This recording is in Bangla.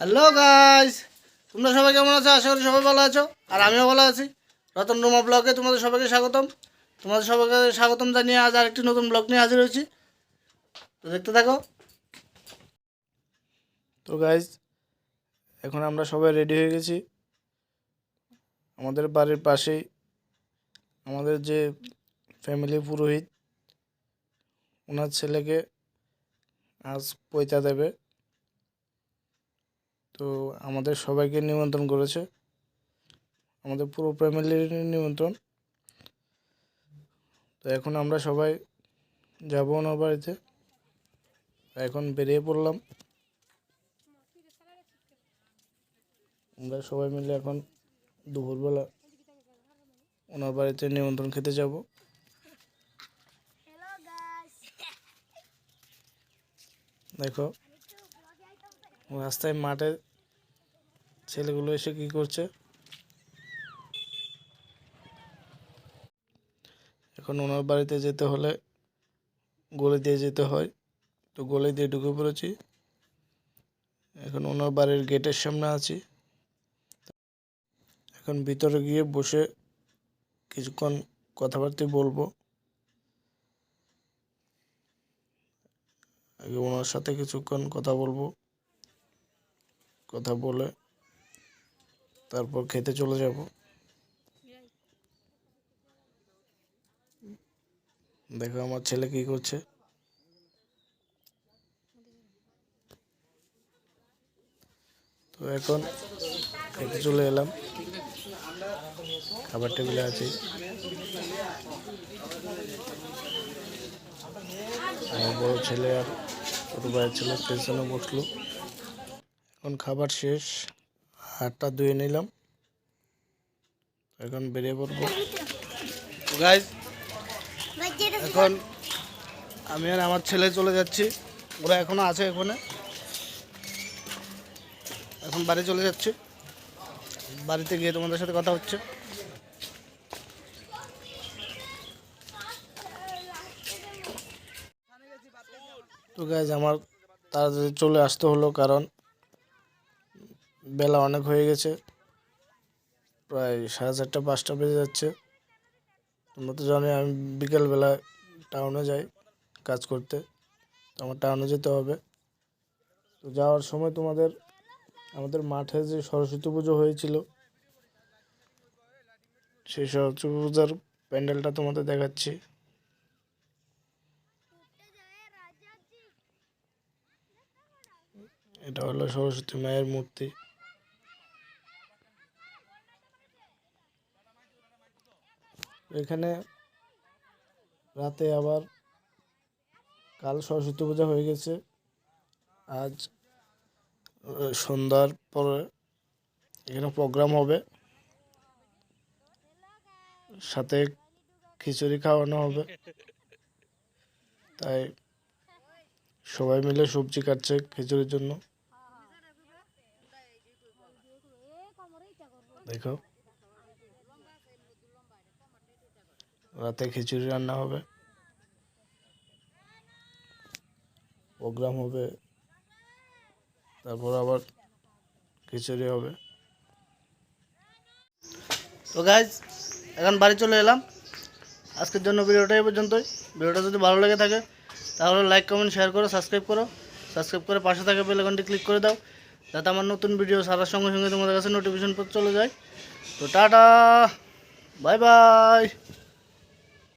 হ্যালো গাইস তোমরা সবাই কেমন আছো? আশা করি সবাই ভালো আছো। আর আমিও ভালো আছি। রতন রুমা ব্লগে তোমাদের সবাইকে স্বাগতম। তোমাদের সবাইকে স্বাগতম জানিয়ে আজ আরেকটি নতুন ব্লগ নিয়ে হাজির হয়েছি। তো দেখতে থাকো। তো গাইজ এখন আমরা সবাই রেডি হয়ে গেছি। আমাদের বাড়ির পাশেই আমাদের যে ফ্যামিলি পুরোহিত, ওনার ছেলেকে আজ পৈতা দেবে। তো আমাদের সবাইকে নিমন্ত্রণ করেছে। আমাদের পুরো ফ্যামিলির নিমন্ত্রণ। তো এখন আমরা সবাই যাব ওনার বাড়িতে। এখন বেরিয়ে পড়লাম। আমরা সবাই মিলে এখন দুপুরবেলা ওনার বাড়িতে নিমন্ত্রণ খেতে যাব। দেখো রাস্তায় মাঠে ছেলেগুলো এসে কি করছে? এখন ওনার বাড়িতে যেতে হলে গলি দিয়ে যেতে হয়। তো গলি দিয়ে ঢুকে পড়েছি। এখন ওনার বাড়ির গেটের সামনে আছি। এখন ভিতরে গিয়ে বসে কিছুক্ষণ কথাবার্তা বলব। আগে ওনার সাথে কিছুক্ষণ কথা বলব। কথা বলে তারপর খেতে চলে যাব। দেখো আমার ছেলে কি করছে। তো এখন খেতে চলে এলাম। খাবার টেবিলে আছি। আমার বড় ছেলে আর ছোট ভাইয়ের ছেলে পেছনে বসল। এখন খাবার শেষ। হাতটা ধুয়ে নিলাম। এখন বেরিয়ে পড়ব। গাইজ এখন আমি আর আমার ছেলে চলে যাচ্ছি। ওরা এখনও আছে এখানে। এখন বাড়ি চলে যাচ্ছি। বাড়িতে গিয়ে তোমাদের সাথে কথা হচ্ছে। তো গাইজ আমার তাড়াতাড়ি চলে আসতে হলো কারণ বেলা অনেক হয়ে গেছে। প্রায় সাড়ে চারটা, পাঁচটা বেজে যাচ্ছে। তোমরা তো জানো আমি বিকেলবেলা টাউনে যাই কাজ করতে। আমার টাউনে যেতে হবে। তো যাওয়ার সময় তোমাদের, আমাদের মাঠে যে সরস্বতী পুজো হয়েছিল, সেই সরস্বতী পূজার প্যান্ডেলটা তোমাদের দেখাচ্ছি। এটা হলো সরস্বতী মায়ের মূর্তি। এখানে রাতে আবার কাল সরস্বতী পূজা হয়ে গেছে। আজ সন্ধ্যার পরে এখানে প্রোগ্রাম হবে। সাথে খিচুড়ি খাওয়ানো হবে। তাই সবাই মিলে সবজি কাটছে খিচুড়ির জন্য। দেখো। রাতে খিচুড়ি রান্না হবে। প্রোগ্রাম হবে। তারপর আবার খিচুড়ি হবে। তো গাইজ এখন বাড়ি চলে এলাম। আজকের জন্য ভিডিওটা এই পর্যন্তই। ভিডিওটা যদি ভালো লেগে থাকে, তাহলে লাইক কমেন্ট শেয়ার করো সাবস্ক্রাইব করো। সাবস্ক্রাইব করে পাশে থাকা বেল আইকনটি ক্লিক করে দাও, যাতে আমার নতুন ভিডিও সারার সঙ্গে সঙ্গে তোমাদের কাছে নোটিফিকেশন চলে যায়। তো টাটা বাই বাই